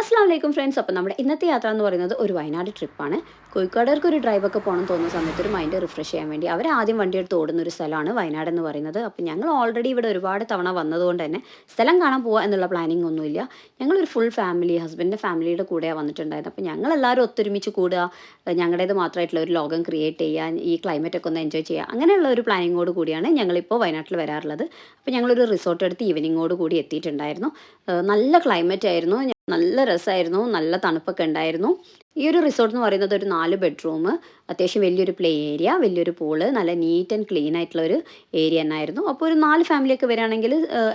അസ്സാം വലൈക്കും ഫ്രണ്ട്സ്. അപ്പോൾ നമ്മുടെ ഇന്നത്തെ യാത്ര എന്ന് പറയുന്നത് ഒരു വയനാട് ട്രിപ്പാണ്. കോഴിക്കോടേർക്ക് ഒരു ഡ്രൈവൊക്കെ പോകണം തോന്നുന്ന സമയത്ത് ഒരു മൈൻഡ് റിഫ്രഷ് ചെയ്യാൻ വേണ്ടി അവർ ആദ്യം വണ്ടി എടുത്ത് ഓടുന്ന ഒരു സ്ഥലമാണ് വയനാട് എന്ന് പറയുന്നത്. അപ്പോൾ ഞങ്ങൾ ഓൾറെഡി ഇവിടെ ഒരുപാട് തവണ വന്നതുകൊണ്ട് തന്നെ സ്ഥലം കാണാൻ പോവുക എന്നുള്ള പ്ലാനിങ് ഒന്നുമില്ല ഞങ്ങളൊരു ഫുൾ ഫാമിലി ഹസ്ബൻഡിന്റെ ഫാമിലിയുടെ കൂടെയാണ് വന്നിട്ടുണ്ടായത് അപ്പോൾ ഞങ്ങൾ എല്ലാവരും ഒത്തൊരുമിച്ച് കൂടുക ഞങ്ങളുടേത് മാത്രമായിട്ടുള്ള ഒരു ലോകം ക്രിയേറ്റ് ചെയ്യാൻ ഈ ക്ലൈമറ്റ് ഒക്കെ ഒന്ന് എൻജോയ് ചെയ്യുക. അങ്ങനെയുള്ള ഒരു പ്ലാനിങ്ങോട് കൂടിയാണ് ഞങ്ങളിപ്പോൾ വയനാട്ടിൽ വരാറുള്ളത്. അപ്പോൾ ഞങ്ങളൊരു റിസോർട്ട് എടുത്ത് ഈവനിങ്ങോട് കൂടി എത്തിയിട്ടുണ്ടായിരുന്നു. നല്ല ക്ലൈമറ്റ് ആയിരുന്നു. നല്ല രസമായിരുന്നു നല്ല തണുപ്പൊക്കെ ഉണ്ടായിരുന്നു. ഈ ഒരു റിസോർട്ട് എന്ന് പറയുന്നത് ഒരു നാല് ബെഡ്റൂം അത്യാവശ്യം വലിയൊരു പ്ലേ ഏരിയ വലിയൊരു പൂൾ നല്ല നീറ്റ് ആൻഡ് ക്ലീൻ ആയിട്ടുള്ള ഒരു ഏരിയ തന്നെയായിരുന്നു അപ്പോൾ ഒരു നാല് ഫാമിലിയൊക്കെ വരികയാണെങ്കിൽ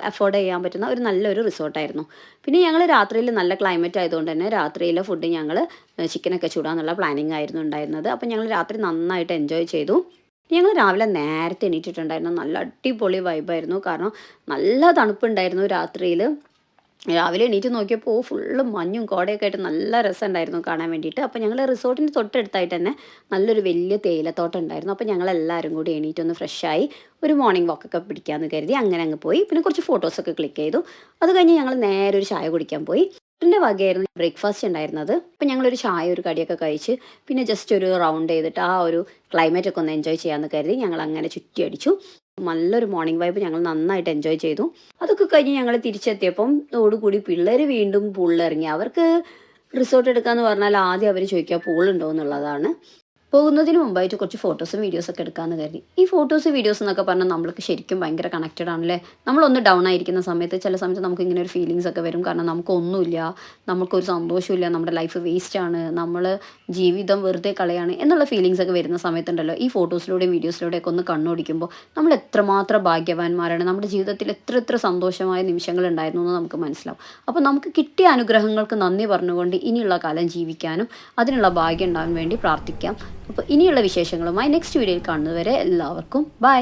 അഫോർഡ് ചെയ്യാൻ പറ്റുന്ന ഒരു നല്ലൊരു റിസോർട്ടായിരുന്നു പിന്നെ ഞങ്ങൾ രാത്രിയിൽ നല്ല ക്ലൈമറ്റ് ആയതുകൊണ്ട് തന്നെ രാത്രിയിലെ ഫുഡ് ഞങ്ങൾ ചിക്കനൊക്കെ ചൂടാന്നുള്ള പ്ലാനിങ് ആയിരുന്നു ഉണ്ടായിരുന്നത്. അപ്പോൾ ഞങ്ങൾ രാത്രി നന്നായിട്ട് എൻജോയ് ചെയ്തു. ഞങ്ങൾ രാവിലെ നേരത്തെ എണീറ്റിട്ടുണ്ടായിരുന്നു. നല്ല അടിപൊളി വൈബായിരുന്നു കാരണം നല്ല തണുപ്പുണ്ടായിരുന്നു രാത്രിയിൽ രാവിലെ എണീറ്റ് നോക്കിയപ്പോൾ ഫുള്ള് മഞ്ഞും കോടയൊക്കെ ആയിട്ട് നല്ല രസമുണ്ടായിരുന്നു കാണാൻ വേണ്ടിയിട്ട്. അപ്പോൾ ഞങ്ങൾ റിസോർട്ടിന്റെ തൊട്ടടുത്തായിട്ട് തന്നെ നല്ലൊരു വലിയ തേയിലത്തോട്ടം ഉണ്ടായിരുന്നു. അപ്പോൾ ഞങ്ങൾ എല്ലാവരും കൂടി എണീറ്റ് ഒന്ന് ഫ്രഷായി ഒരു മോർണിംഗ് വാക്കൊക്കെ പിടിക്കാമെന്ന് കരുതി അങ്ങനെ അങ്ങ് പോയി. പിന്നെ കുറച്ച് ഫോട്ടോസൊക്കെ ക്ലിക്ക് ചെയ്തു. അത് കഴിഞ്ഞ് ഞങ്ങൾ നേരെ ഒരു ചായ കുടിക്കാൻ പോയി. എന്റെ വകയായിരുന്നു ബ്രേക്ക്ഫാസ്റ്റ് ഉണ്ടായിരുന്നത്. അപ്പം ഞങ്ങളൊരു ചായ ഒരു കടിയൊക്കെ കഴിച്ച് പിന്നെ ജസ്റ്റ് ഒരു റൗണ്ട് ചെയ്തിട്ട് ആ ഒരു ക്ലൈമറ്റ് ഒക്കെ ഒന്ന് എൻജോയ് ചെയ്യാമെന്ന് കരുതി ഞങ്ങൾ അങ്ങനെ ചുറ്റി അടിച്ചു നല്ലൊരു മോർണിംഗ് വൈബ് ഞങ്ങൾ നന്നായിട്ട് എൻജോയ് ചെയ്തു. അതൊക്കെ കഴിഞ്ഞ് ഞങ്ങൾ തിരിച്ചെത്തിയപ്പം ഓടുകൂടി പിള്ളേർ വീണ്ടും പൂളിലിറങ്ങി അവർക്ക് റിസോർട്ട് എടുക്കാന്ന് പറഞ്ഞാൽ ആദ്യം അവർ ചോദിക്കുക പൂളുണ്ടോ എന്നുള്ളതാണ്. പോകുന്നതിന് മുമ്പായിട്ട് കുറച്ച് ഫോട്ടോസും വീഡിയോസൊക്കെ എടുക്കാമെന്ന് കരുതി. ഈ ഫോട്ടോസ് വീഡിയോസ് എന്നൊക്കെ പറഞ്ഞാൽ നമ്മൾക്ക് ശരിക്കും ഭയങ്കര കണക്റ്റഡ് ആണല്ലേ? നമ്മളൊന്ന് ഡൗൺ ആയിരിക്കുന്ന സമയത്ത് ചില സമയത്ത് നമുക്ക് ഇങ്ങനെ ഒരു ഫീലിങ്സ് ഒക്കെ വരും. കാരണം നമുക്കൊന്നുമില്ല നമുക്കൊരു സന്തോഷമില്ല നമ്മുടെ ലൈഫ് വേസ്റ്റ് ആണ്. നമ്മൾ ജീവിതം വെറുതെ കളയാണ് എന്നുള്ള ഫീലിങ്സ് ഒക്കെ വരുന്ന സമയത്തുണ്ടല്ലോ. ഈ ഫോട്ടോസിലൂടെയും വീഡിയോസിലൂടെയൊക്കെ ഒന്ന് കണ്ണോടിക്കുമ്പോൾ നമ്മൾ എത്രമാത്രം ഭാഗ്യവാന്മാരാണ്. നമ്മുടെ ജീവിതത്തിൽ എത്ര എത്ര സന്തോഷമായ നിമിഷങ്ങൾ ഉണ്ടായിരുന്നു എന്ന് നമുക്ക് മനസ്സിലാവും. അപ്പോൾ നമുക്ക് കിട്ടിയ അനുഗ്രഹങ്ങൾക്ക് നന്ദി പറഞ്ഞുകൊണ്ട് ഇനിയുള്ള കാലം ജീവിക്കാനും അതിനുള്ള ഭാഗ്യം ഉണ്ടാകാൻ വേണ്ടി പ്രാർത്ഥിക്കാം. അപ്പോൾ ഇനിയുള്ള വിശേഷങ്ങളുമായി നെക്സ്റ്റ് വീഡിയോയിൽ കാണുന്നതുവരെ എല്ലാവർക്കും ബൈ